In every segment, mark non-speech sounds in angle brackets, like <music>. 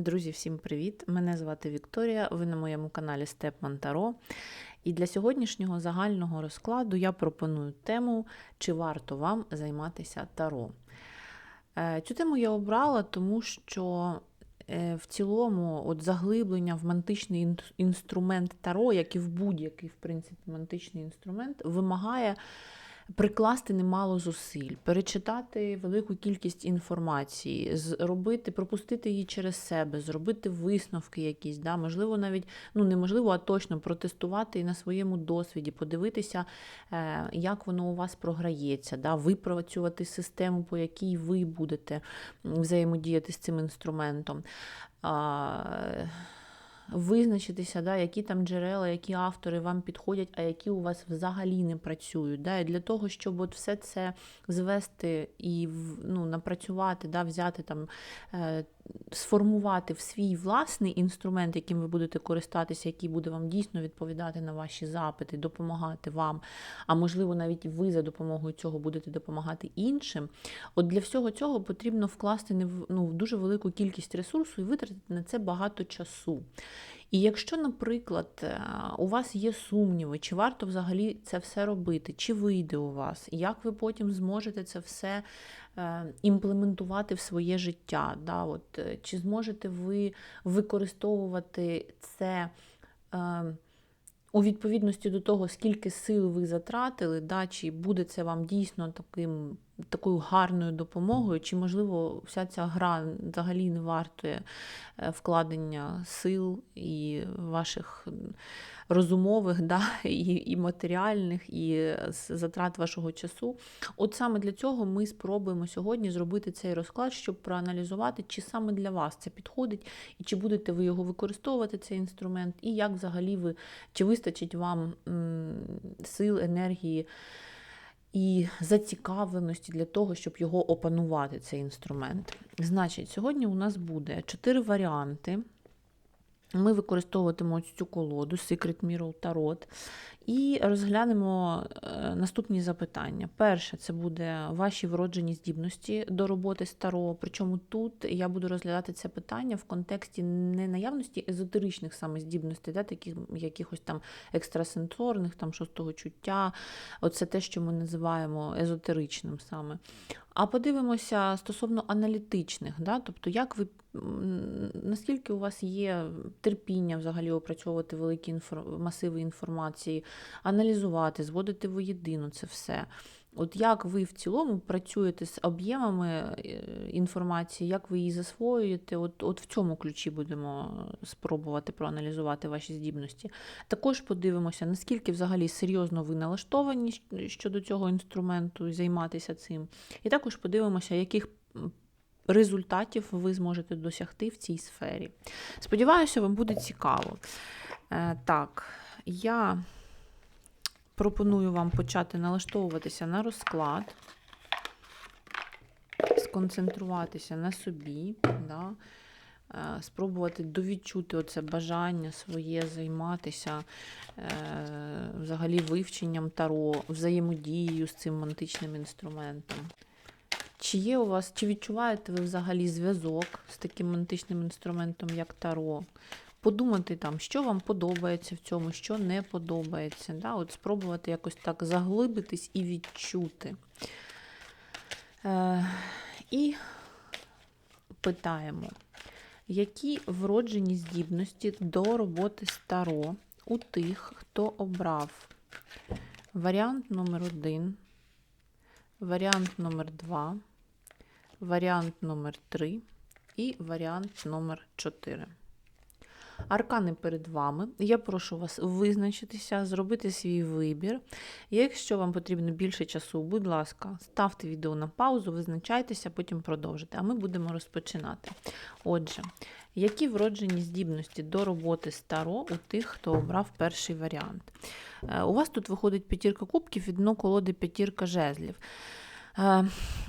Друзі, всім привіт! Мене звати Вікторія. Ви на моєму каналі Степман Таро. І для сьогоднішнього загального розкладу я пропоную тему, чи варто вам займатися таро. Е, Цю тему я обрала, тому що е, в цілому от заглиблення в мантичний інструмент таро, як і в будь-який в принципі, мантичний інструмент, вимагає прикласти немало зусиль, перечитати велику кількість інформації, зробити, пропустити її через себе, зробити висновки якісь, да? можливо, навіть ну неможливо, а точно протестувати і на своєму досвіді, подивитися, е, як воно у вас програється, да? випрацювати систему, по якій ви будете взаємодіяти з цим інструментом. Визначитися, да, які там джерела, які автори вам підходять, а які у вас взагалі не працюють. Да, І для того, щоб от все це звести і ну, напрацювати, да, взяти там, е, сформувати в свій власний інструмент, яким ви будете користатися, який буде вам дійсно відповідати на ваші запити, допомагати вам, а можливо, навіть ви за допомогою цього будете допомагати іншим. От для всього цього потрібно вкласти ну, дуже велику кількість ресурсу і витратити на це багато часу. І якщо, наприклад, е, у вас є сумніви, чи варто взагалі це все робити, чи вийде у вас, як ви потім зможете це все е, імплементувати в своє життя, да, от, е, чи зможете ви використовувати це. у відповідності до того, скільки сил ви затратили, да, чи буде це вам дійсно таким, такою гарною допомогою, чи, можливо, вся ця гра взагалі не вартує е, вкладення сил і ваших розумових, <laughs> да, і, і матеріальних, і затрат вашого часу. От саме для цього ми спробуємо сьогодні зробити цей розклад, щоб проаналізувати, чи саме для вас це підходить, і чи будете ви його використовувати, цей інструмент, і як взагалі ви, чи вистачить вам сил, енергії і зацікавленості для того, щоб його опанувати, цей інструмент. Значить, сьогодні у нас буде чотири варіанти. Ми використовуватимемо цю колоду Secret Mirror Tarot і розглянемо е, наступні запитання. Перше, це буде ваші вроджені здібності до роботи з Таро. Причому тут я буду розглядати це питання в контексті не наявності езотеричних саме здібностей, да, таких якихось там екстрасенсорних, там шостого чуття. Оце те, що ми називаємо езотеричним саме. А подивимося стосовно аналітичних, да? тобто, як ви наскільки у вас є терпіння взагалі опрацьовувати великі інфор... масиви інформації, аналізувати, зводити воєдину це все. От як ви в цілому працюєте з об'ємами е, інформації, як ви її засвоюєте? От, от в цьому ключі будемо спробувати проаналізувати ваші здібності. Також подивимося, наскільки взагалі серйозно ви налаштовані щодо цього інструменту займатися цим. І також подивимося, яких результатів ви зможете досягти в цій сфері. Сподіваюся, вам буде цікаво. Е, Так, я пропоную вам почати налаштовуватися на розклад, сконцентруватися на собі, да, е, спробувати довідчути оце бажання своє займатися е, взагалі вивченням таро, взаємодією з цим мантичним інструментом. Чи є у вас, чи відчуваєте ви взагалі зв'язок з таким мантичним інструментом, як таро? Подумати там, що вам подобається в цьому, що не подобається. Да? От спробувати якось так заглибитись і відчути. Е, і питаємо, які вроджені здібності до роботи з таро у тих, хто обрав варіант номер один, варіант номер два, варіант номер 3 і варіант номер 4. Аркани перед вами. Я прошу вас визначитися, зробити свій вибір. Якщо вам потрібно більше часу, будь ласка, ставте відео на паузу, визначайтеся, потім продовжите. А ми будемо розпочинати. Отже, які вроджені здібності до роботи з таро у тих, хто обрав перший варіант? Е, У вас тут виходить п'ятірка кубків, від дно колоди п'ятірка жезлів. Е,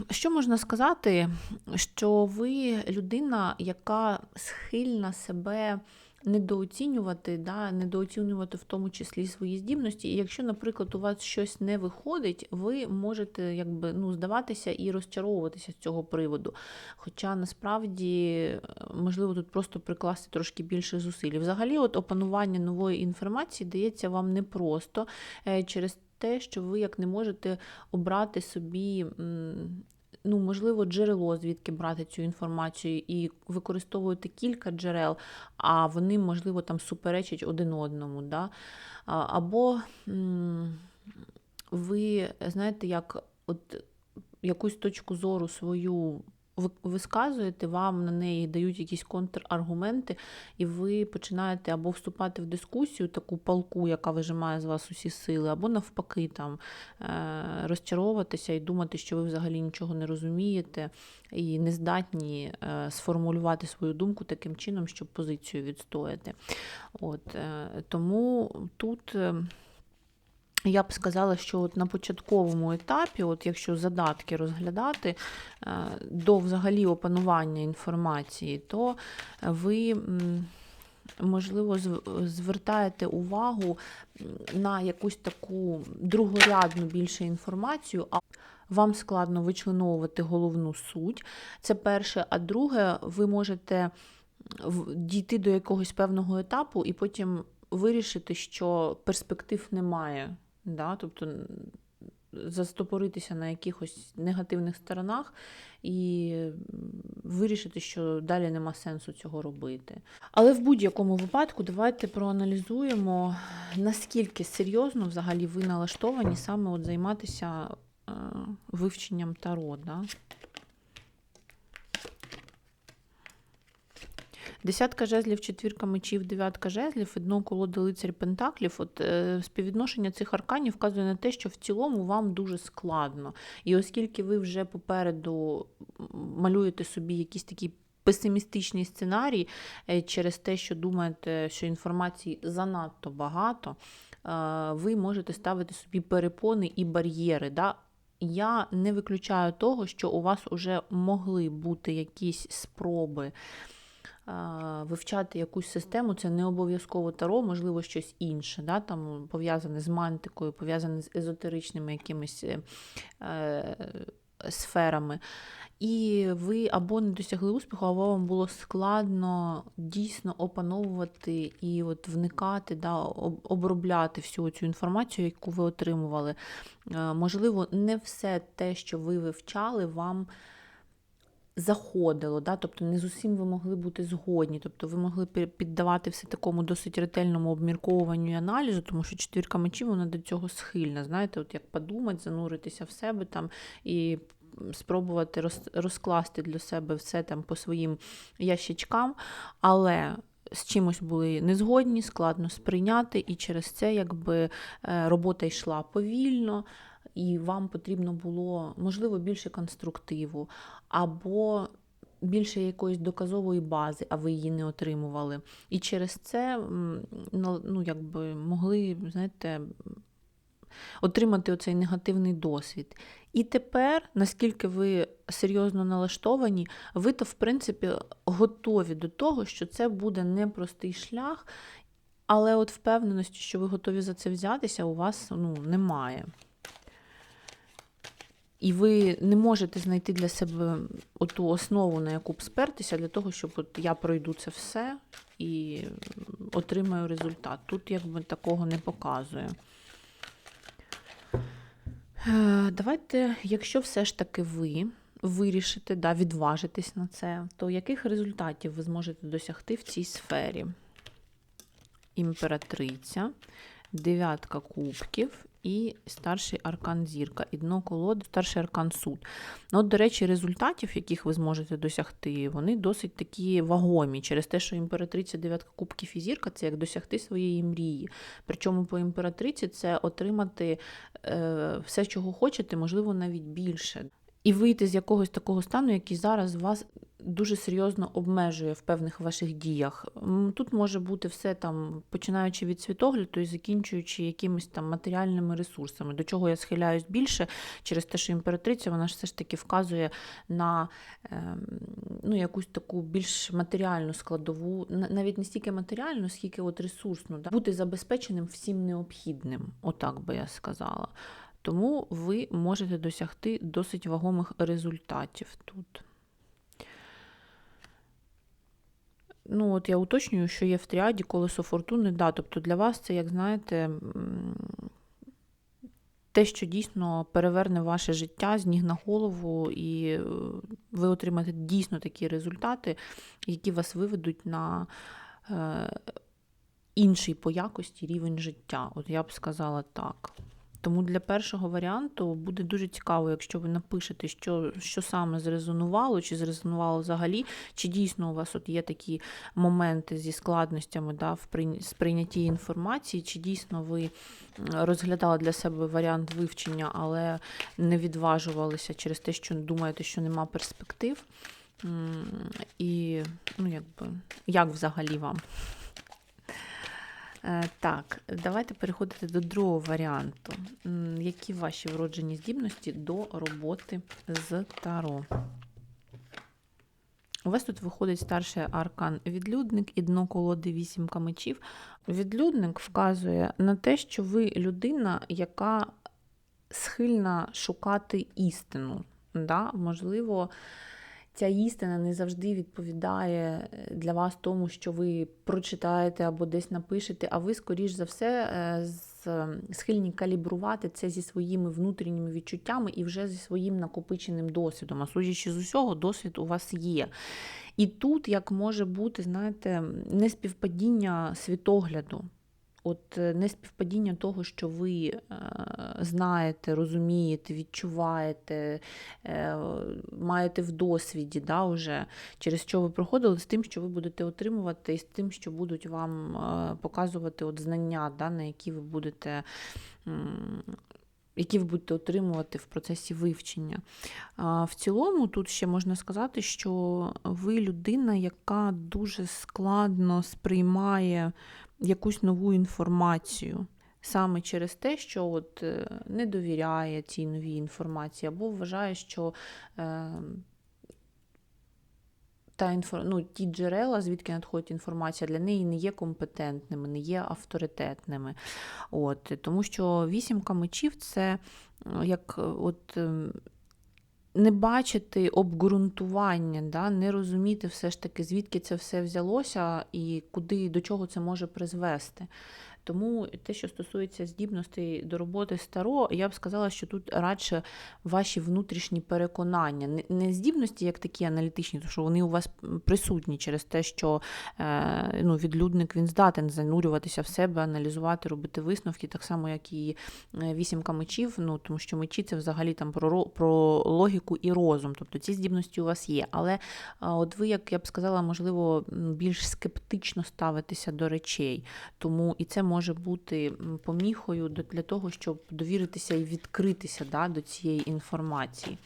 Що можна сказати, що ви людина, яка схильна себе недооцінювати, да, недооцінювати в тому числі свої здібності. І якщо, наприклад, у вас щось не виходить, ви можете якби, ну, здаватися і розчаровуватися з цього приводу. Хоча насправді можливо тут просто прикласти трошки більше зусиль. Взагалі, от опанування нової інформації дається вам непросто е, через те, що ви як не можете обрати собі. Ну, можливо, джерело, звідки брати цю інформацію, і використовуєте кілька джерел, а вони, можливо, там суперечать один одному. Да? Або ви знаєте, як от якусь точку зору свою висказуєте, вам на неї дають якісь контраргументи, і ви починаєте або вступати в дискусію, таку палку, яка вижимає з вас усі сили, або навпаки там е, розчаровуватися і думати, що ви взагалі нічого не розумієте і не здатні е, сформулювати свою думку таким чином, щоб позицію відстояти. От, е, тому тут. Я б сказала, що от на початковому етапі, от якщо задатки розглядати е, до взагалі опанування інформації, то ви, можливо, звертаєте увагу на якусь таку другорядну більше інформацію, а вам складно вичленовувати головну суть. Це перше. А друге, ви можете дійти до якогось певного етапу і потім вирішити, що перспектив немає. Да? Тобто застопоритися на якихось негативних сторонах і вирішити, що далі нема сенсу цього робити. Але в будь-якому випадку давайте проаналізуємо, наскільки серйозно взагалі ви налаштовані саме от займатися е, вивченням таро. Да? Десятка жезлів, четвірка мечів, дев'ятка жезлів, і дно колоди лицарь пентаклів. От е, співвідношення цих арканів вказує на те, що в цілому вам дуже складно. І оскільки ви вже попереду малюєте собі якісь такі песимістичний сценарій е, через те, що думаєте, що інформації занадто багато, е, ви можете ставити собі перепони і бар'єри. Да? Я не виключаю того, що у вас вже могли бути якісь спроби вивчати якусь систему, це не обов'язково таро, можливо, щось інше, да, там пов'язане з мантикою, пов'язане з езотеричними якимись е, е, сферами. І ви або не досягли успіху, або вам було складно дійсно опановувати і от вникати, да, обробляти всю цю інформацію, яку ви отримували. Е, Можливо, не все те, що ви вивчали, вам заходило, да? тобто не з усім ви могли бути згодні, тобто ви могли пі- піддавати все такому досить ретельному обмірковуванню і аналізу, тому що четвірка мечів вона до цього схильна. Знаєте, от як подумати, зануритися в себе там і спробувати роз, розкласти для себе все там по своїм ящичкам, але з чимось були незгодні, складно сприйняти, і через це якби е, робота йшла повільно, і вам потрібно було, можливо, більше конструктиву, або більше якоїсь доказової бази, а ви її не отримували. І через це ну, якби могли, знаєте, отримати оцей негативний досвід. І тепер, наскільки ви серйозно налаштовані, ви то, в принципі, готові до того, що це буде непростий шлях, але от впевненості, що ви готові за це взятися, у вас ну, немає. І ви не можете знайти для себе ту основу, на яку б спертися, для того, щоб от я пройду це все і отримаю результат. Тут якби такого не показує. Е, Давайте, якщо все ж таки ви вирішите, да, відважитесь на це, то яких результатів ви зможете досягти в цій сфері? Імператриця, дев'ятка кубків і старший аркан зірка, і дно колоди, старший аркан суд. Ну, от, до речі, результатів, яких ви зможете досягти, вони досить такі вагомі через те, що імператриця дев'ятка кубків і зірка це як досягти своєї мрії. Причому по імператриці це отримати е, все, чого хочете, можливо, навіть більше. І вийти з якогось такого стану, який зараз вас дуже серйозно обмежує в певних ваших діях. Тут може бути все там, починаючи від світогляду і закінчуючи якимись там матеріальними ресурсами. До чого я схиляюсь більше через те, що імператриця вона ж все ж таки вказує на ем, ну, якусь таку більш матеріальну складову, навіть не стільки матеріальну, скільки от ресурсну, да? бути забезпеченим всім необхідним, отак би я сказала. Тому ви можете досягти досить вагомих результатів тут. Ну, от я уточнюю, що є в тріаді колесо фортуни, да, тобто для вас це, як знаєте, те, що дійсно переверне ваше життя з ніг на голову, і е, ви отримаєте дійсно такі результати, які вас виведуть на е, інший по якості рівень життя. От я б сказала так. Тому для першого варіанту буде дуже цікаво, якщо ви напишете, що, що саме зрезонувало, чи зрезонувало взагалі, чи дійсно у вас от є такі моменти зі складностями да, в прийня- сприйнятті інформації, чи дійсно ви розглядали для себе варіант вивчення, але не відважувалися через те, що думаєте, що нема перспектив. І ну, якби, як взагалі вам? Е, Так, давайте переходити до другого варіанту. Які ваші вроджені здібності до роботи з Таро? У вас тут виходить старший аркан відлюдник і дно колоди вісімка мечів. Відлюдник вказує на те, що ви людина, яка схильна шукати істину. Да? Можливо, ця істина не завжди відповідає е, для вас тому, що ви прочитаєте або десь напишете, а ви, скоріш за все, е, схильні калібрувати це зі своїми внутрішніми відчуттями і вже зі своїм накопиченим досвідом. А судячи з усього, досвід у вас є. І тут як може бути, знаєте, неспівпадіння світогляду. От е, неспівпадіння того, що ви е, знаєте, розумієте, відчуваєте, е, маєте в досвіді, да, уже, через що ви проходили, з тим, що ви будете отримувати, і з тим, що будуть вам показувати от знання, да, на які ви будете. Які ви будете отримувати в процесі вивчення. В цілому, тут ще можна сказати, що ви людина, яка дуже складно сприймає якусь нову інформацію. Саме через те, що от е, не довіряє цій новій інформації, або вважає, що е, та інфор... ну, ті джерела, звідки надходить інформація, для неї не є компетентними, не є авторитетними. От, тому що вісімка мечів це е, як е, от. Не бачити обґрунтування, да, не розуміти все ж таки, звідки це все взялося і куди до чого це може призвести. Тому те, що стосується здібностей до роботи з Таро, я б сказала, що тут радше ваші внутрішні переконання, Не- не здібності, як такі аналітичні, тому що вони у вас присутні через те, що е, ну, відлюдник він здатен занурюватися в себе, аналізувати, робити висновки, так само, як і е, вісімка мечів, ну, тому що мечі це взагалі там про, про логіку і розум. Тобто ці здібності у вас є. Але от ви, як я б сказала, можливо, більш скептично ставитеся до речей. Тому і це може бути поміхою для того, щоб довіритися і відкритися да, до цієї інформації.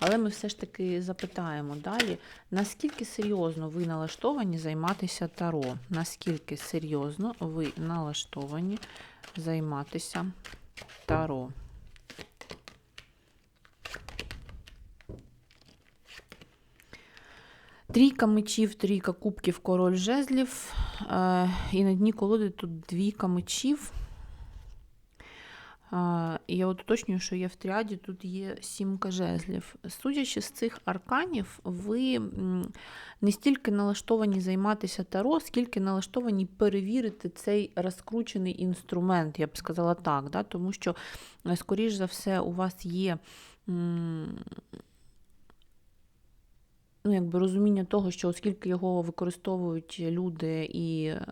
Але ми все ж таки запитаємо далі, наскільки серйозно ви налаштовані займатися таро? Наскільки серйозно ви налаштовані займатися таро? Трійка мечів, трійка кубків, король жезлів. Е, і на дні колоди тут двійка мечів. Е, я уточнюю, що є в тріаді, тут є сімка жезлів. Судячи з цих арканів, ви не стільки налаштовані займатися таро, скільки налаштовані перевірити цей розкручений інструмент, я б сказала так. Да? Тому що, е, скоріш за все, у вас є. Ну, якби розуміння того, що оскільки його використовують люди, і е,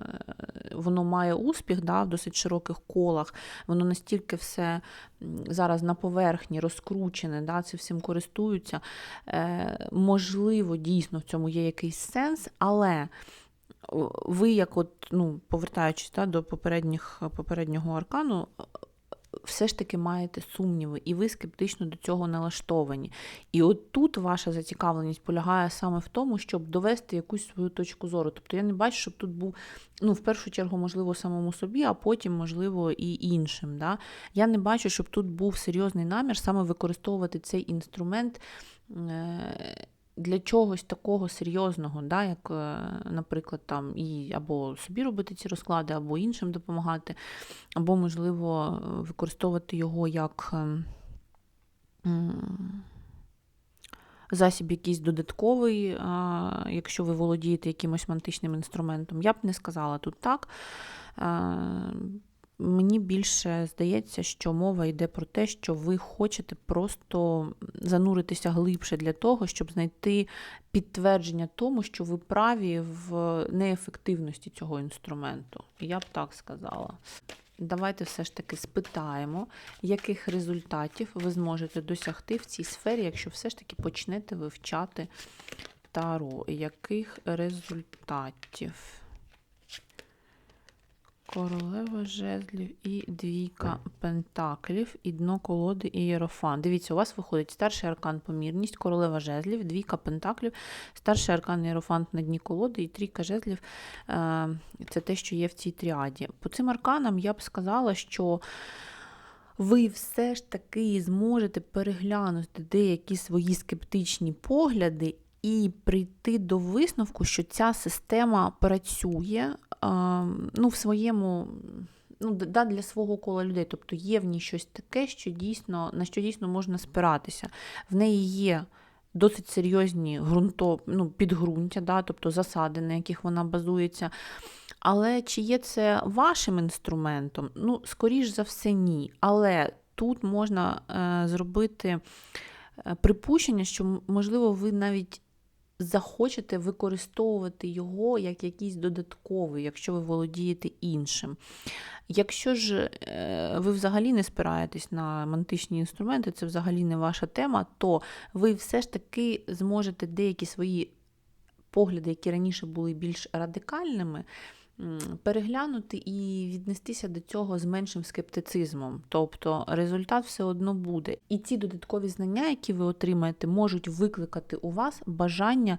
воно має успіх да, в досить широких колах, воно настільки все зараз на поверхні розкручене, да, це всім користуються. Е, можливо, дійсно в цьому є якийсь сенс, але. Ви, як от, ну, повертаючись да, до попередніх, попереднього аркану, все ж таки маєте сумніви, і ви скептично до цього налаштовані. І от тут ваша зацікавленість полягає саме в тому, щоб довести якусь свою точку зору. Тобто я не бачу, щоб тут був, ну, в першу чергу, можливо, самому собі, а потім, можливо, і іншим. Да? Я не бачу, щоб тут був серйозний намір саме використовувати цей інструмент. Е, для чогось такого серйозного, да, як, е, наприклад, там і або собі робити ці розклади, або іншим допомагати, або, можливо, використовувати його як ем, засіб якийсь додатковий, якщо ви володієте якимось мантичним інструментом. Я б не сказала тут так. Мені більше здається, що мова йде про те, що ви хочете просто зануритися глибше для того, щоб знайти підтвердження тому, що ви праві в неефективності цього інструменту. Я б так сказала. Давайте все ж таки спитаємо, яких результатів ви зможете досягти в цій сфері, якщо все ж таки почнете вивчати таро. Яких результатів? Королева жезлів і двійка пентаклів, і дно колоди і єрофан. Дивіться, у вас виходить старший аркан помірність, королева жезлів, двійка пентаклів, старший аркан єрофант на дні колоди і трійка жезлів е, це те, що є в цій тріаді. По цим арканам я б сказала, що. Ви все ж таки зможете переглянути деякі свої скептичні погляди і прийти до висновку, що ця система працює ну, в своєму. Ну, да, для свого кола людей, тобто є в ній щось таке, що дійсно, на що дійсно можна спиратися. В неї є досить серйозні ґрунто, ну, підґрунтя, да, тобто засади, на яких вона базується. Але чи є це вашим інструментом? Ну, скоріш за все, ні. Але тут можна е, зробити е, припущення, що, можливо, ви навіть захочете використовувати його як якийсь додатковий, якщо ви володієте іншим. Якщо ж е, ви взагалі не спираєтесь на мантичні інструменти, це взагалі не ваша тема, то ви все ж таки зможете деякі свої погляди, які раніше були більш радикальними, переглянути і віднестися до цього з меншим скептицизмом. Тобто результат все одно буде. І ці додаткові знання, які ви отримаєте, можуть викликати у вас бажання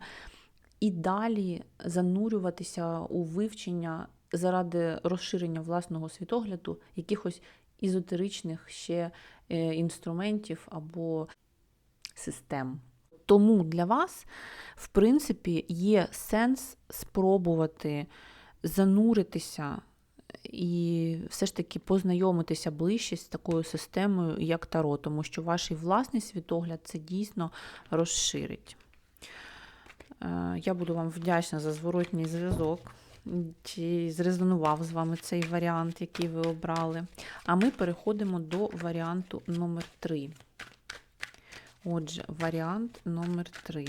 і далі занурюватися у вивчення заради розширення власного світогляду, якихось ізотеричних ще е, інструментів або систем. Тому для вас, в принципі, є сенс спробувати зануритися і все ж таки познайомитися ближче з такою системою, як Таро, тому що ваш власний світогляд це дійсно розширить. Е, я буду вам вдячна за зворотній зв'язок. Чи зрезонував з вами цей варіант, який ви обрали. А ми переходимо до варіанту номер 3. Отже, варіант номер 3.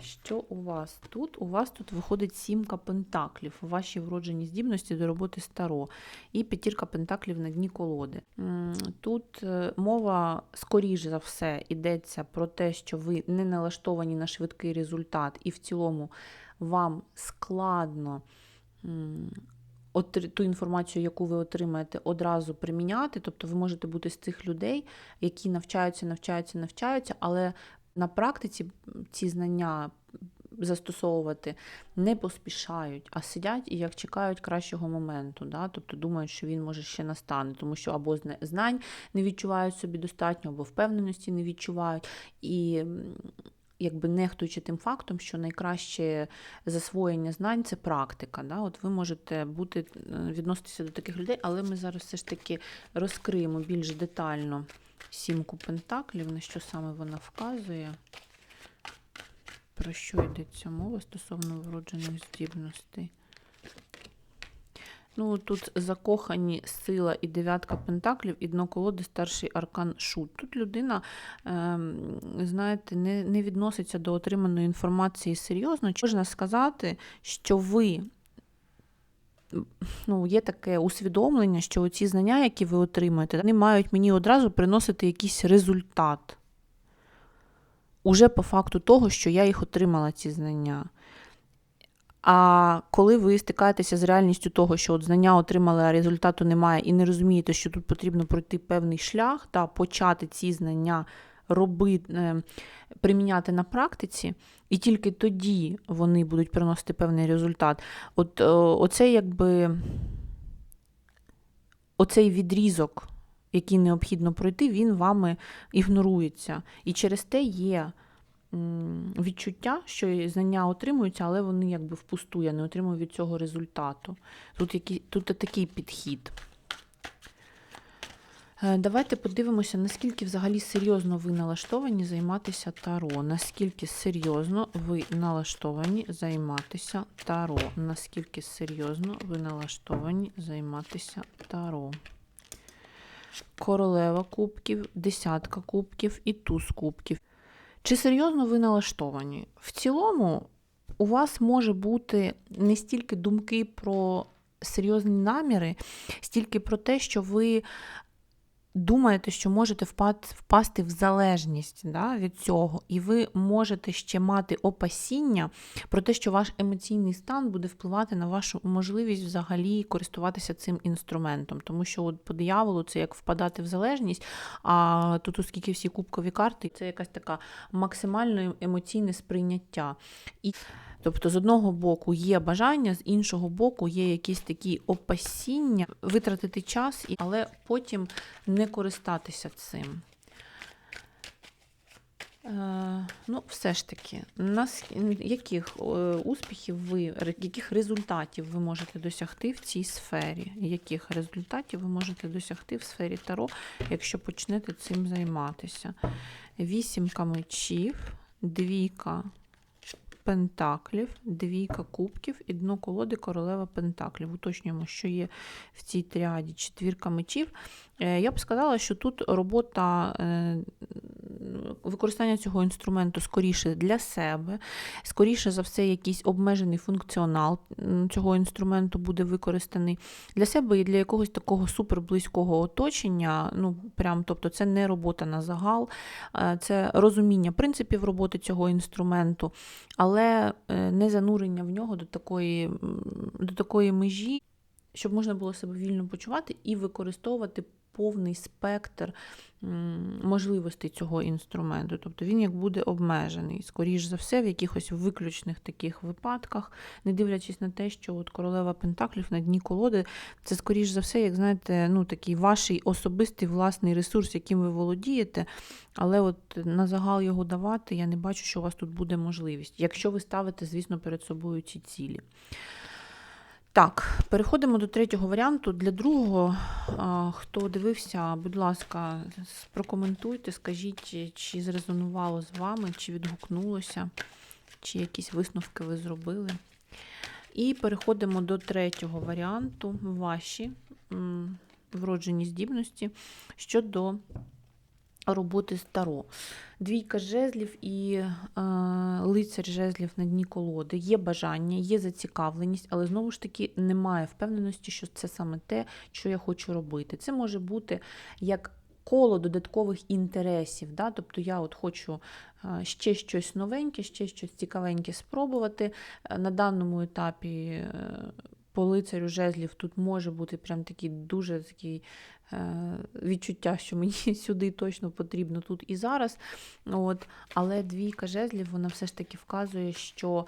Що у вас тут? У вас тут виходить сімка пентаклів, ваші вроджені здібності до роботи старо, і п'ятірка пентаклів на дні колоди. Тут е, мова, скоріш за все, йдеться про те, що ви не налаштовані на швидкий результат, і в цілому вам складно. Ту інформацію, яку ви отримаєте, одразу приміняти. Тобто ви можете бути з цих людей, які навчаються, навчаються, навчаються, але на практиці ці знання застосовувати не поспішають, а сидять і як чекають кращого моменту. Да? Тобто думають, що він може ще настане, тому що або знань не відчувають собі достатньо, або впевненості не відчувають. І Якби нехтуючи тим фактом, що найкраще засвоєння знань це практика. Да? От Ви можете бути, е, відноситися до таких людей, але ми зараз все ж таки розкриємо більш детально сімку пентаклів, на що саме вона вказує, про що йдеться мова стосовно вроджених здібностей. Ну, Тут закохані сила і дев'ятка пентаклів, і дно колоди старший аркан шут. Тут людина, ем, знаєте, не не відноситься до отриманої інформації серйозно. Можна сказати, що ви ну, є таке усвідомлення, що ці знання, які ви отримаєте, вони мають мені одразу приносити якийсь результат. Уже по факту того, що я їх отримала, ці знання. А коли ви стикаєтеся з реальністю того, що от знання отримали, а результату немає, і не розумієте, що тут потрібно пройти певний шлях та почати ці знання робити, е, приміняти на практиці, і тільки тоді вони будуть приносити певний результат. От е, оце якби оцей відрізок, який необхідно пройти, він вами ігнорується. І через те є відчуття, що знання отримуються, але вони якби впусту, я не отримую від цього результату. Тут, які, тут такий підхід. Е, Давайте подивимося, наскільки взагалі серйозно ви налаштовані займатися таро. Наскільки серйозно ви налаштовані займатися таро. Наскільки серйозно ви налаштовані займатися таро. Королева кубків, десятка кубків і туз кубків. Чи серйозно ви налаштовані? В цілому, у вас може бути не стільки думки про серйозні наміри, стільки про те, що ви думаєте, що можете впасти в залежність да, від цього, і ви можете ще мати опасіння про те, що ваш емоційний стан буде впливати на вашу можливість взагалі користуватися цим інструментом. Тому що от по дияволу це як впадати в залежність, а тут, оскільки всі кубкові карти, це якась така максимально емоційне сприйняття. І Тобто, з одного боку є бажання, з іншого боку є якісь такі опасіння витратити час, але потім не користатися цим. Е, ну, все ж таки, нас, яких е, успіхів ви, яких результатів ви можете досягти в цій сфері? Яких результатів ви можете досягти в сфері Таро, якщо почнете цим займатися? Вісімка мечів, двійка пентаклів, двійка кубків і дно колоди королева пентаклів. Уточнюємо, що є в цій тріаді четвірка мечів. Е, Я б сказала, що тут робота е, використання цього інструменту скоріше для себе, скоріше за все, якийсь обмежений функціонал цього інструменту буде використаний для себе і для якогось такого суперблизького оточення. Ну, прям, тобто, це не робота на загал, е, це розуміння принципів роботи цього інструменту, але не занурення в нього до такої, до такої межі, щоб можна було себе вільно почувати і використовувати повний спектр можливостей цього інструменту. Тобто він як буде обмежений, скоріш за все, в якихось виключних таких випадках, не дивлячись на те, що от королева Пентаклів на дні колоди, це скоріш за все, як знаєте, ну такий ваш особистий власний ресурс, яким ви володієте. Але от на загал його давати, я не бачу, що у вас тут буде можливість, якщо ви ставите, звісно, перед собою ці цілі. Так, переходимо до третього варіанту. Для другого, хто дивився, будь ласка, прокоментуйте, скажіть, чи зрезонувало з вами, чи відгукнулося, чи якісь висновки ви зробили. І переходимо до третього варіанту. Ваші вроджені здібності щодо роботи з Таро. Двійка жезлів і е, лицар жезлів на дні колоди. Є бажання, є зацікавленість, але знову ж таки немає впевненості, що це саме те, що я хочу робити. Це може бути як коло додаткових інтересів. Да? Тобто я от хочу е, ще щось новеньке, ще щось цікавеньке спробувати. Е, На даному етапі е, по лицарю жезлів тут може бути прям такий дуже такий відчуття, що мені <laughs> сюди точно потрібно тут і зараз. От. Але двійка жезлів, вона все ж таки вказує, що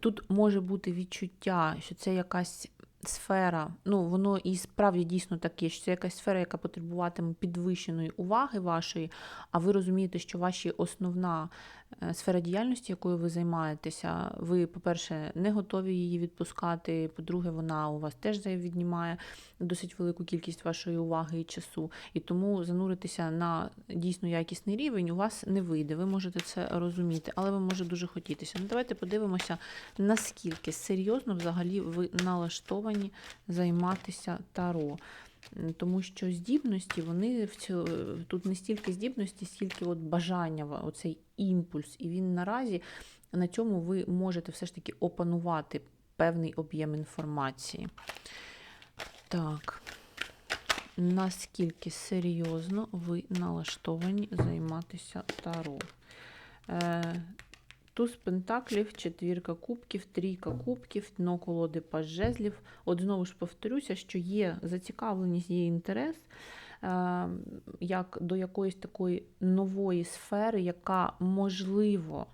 тут може бути відчуття, що це якась сфера, ну воно і справді дійсно таке, що це якась сфера, яка потребуватиме підвищеної уваги вашої, а ви розумієте, що ваші основна е, сфера діяльності, якою ви займаєтеся, ви, по-перше, не готові її відпускати. По-друге, вона у вас теж віднімає досить велику кількість вашої уваги і часу. І тому зануритися на дійсно якісний рівень у вас не вийде. Ви можете це розуміти, але ви може дуже хотітися. Ну, давайте подивимося, наскільки серйозно взагалі ви налаштовані займатися таро. Тому що здібності, вони в цьо- тут не стільки здібності, стільки от бажання, оцей імпульс. І він наразі на цьому ви можете все ж таки опанувати певний об'єм інформації. Так. Наскільки серйозно ви налаштовані займатися таро? Е, Туз пентаклів, четвірка кубків, трійка кубків, дно колоди паж жезлів. От знову ж повторюся, що є зацікавленість, є інтерес як до якоїсь такої нової сфери, яка можливо.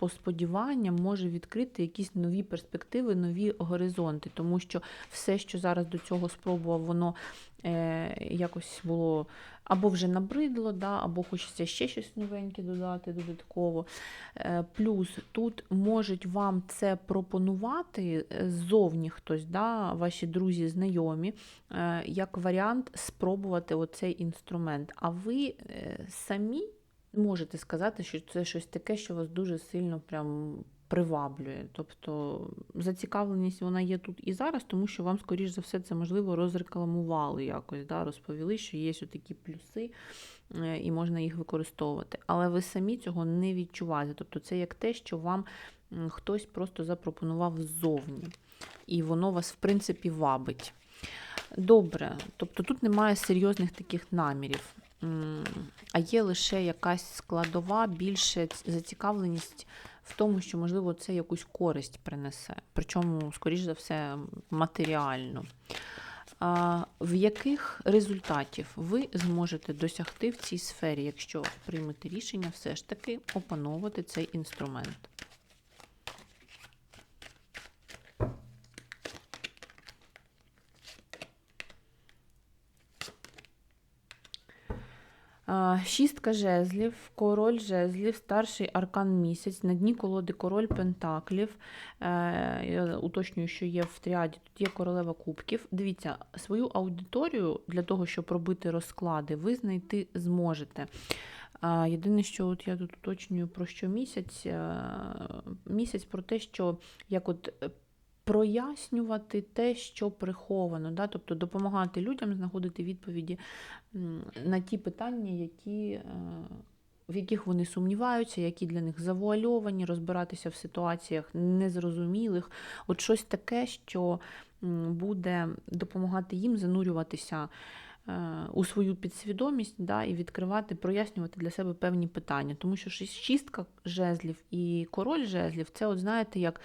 По сподіванням може відкрити якісь нові перспективи, нові горизонти, тому що все, що зараз до цього спробував, воно е, якось було або вже набридло, да, або хочеться ще щось новеньке додати додатково. Е, плюс тут можуть вам це пропонувати е, ззовні хтось, да, ваші друзі, знайомі, е, як варіант спробувати оцей інструмент. А ви е, самі можете сказати, що це щось таке, що вас дуже сильно прям приваблює. Тобто зацікавленість вона є тут і зараз, тому що вам, скоріш за все, це можливо розрекламували якось, да, розповіли, що є такі плюси е, і можна їх використовувати. Але ви самі цього не відчуваєте. Тобто це як те, що вам хтось просто запропонував ззовні. І воно вас, в принципі, вабить. Добре, тобто тут немає серйозних таких намірів, а є лише якась складова, більше зацікавленість в тому, що, можливо, це якусь користь принесе, причому, скоріш за все, матеріальну. В яких результатів ви зможете досягти в цій сфері, якщо приймете рішення все ж таки опановувати цей інструмент? А, Шістка жезлів, король жезлів, старший аркан місяць, на дні колоди король пентаклів. Е, Я уточнюю, що є в тріаді, тут є королева кубків. Дивіться, свою аудиторію для того, щоб робити розклади, ви знайти зможете. Єдине, що от я тут уточнюю про що місяць. е, Місяць про те, що як от е, прояснювати те, що приховано, да? тобто допомагати людям знаходити відповіді на ті питання, які, е, в яких вони сумніваються, які для них завуальовані, розбиратися в ситуаціях незрозумілих. От щось таке, що буде допомагати їм занурюватися у свою підсвідомість да, і відкривати, прояснювати для себе певні питання. Тому що шістка жезлів і король жезлів це, от знаєте, як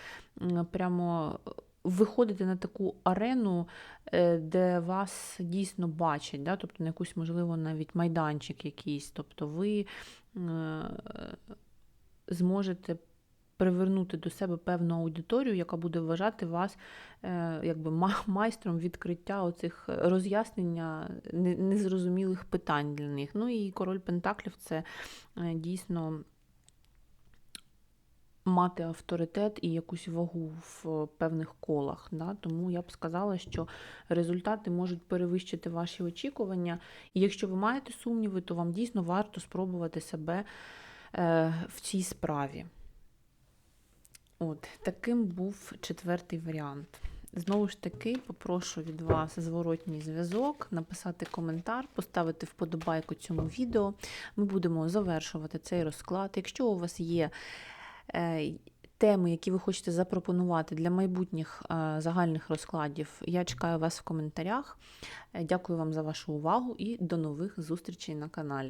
прямо виходити на таку арену, е, де вас дійсно бачать, да? тобто на якусь, можливо, навіть майданчик якийсь. Тобто ви е, зможете привернути до себе певну аудиторію, яка буде вважати вас е, якби майстром відкриття оцих роз'яснення незрозумілих питань для них. Ну і король Пентаклів це е, дійсно мати авторитет і якусь вагу в певних колах. Да? Тому я б сказала, що результати можуть перевищити ваші очікування. І якщо ви маєте сумніви, то вам дійсно варто спробувати себе е, в цій справі. От, таким був четвертий варіант. Знову ж таки, попрошу від вас зворотній зв'язок, написати коментар, поставити вподобайку цьому відео. Ми будемо завершувати цей розклад. Якщо у вас є е, теми, які ви хочете запропонувати для майбутніх е, загальних розкладів, я чекаю вас в коментарях. Дякую вам за вашу увагу і до нових зустрічей на каналі.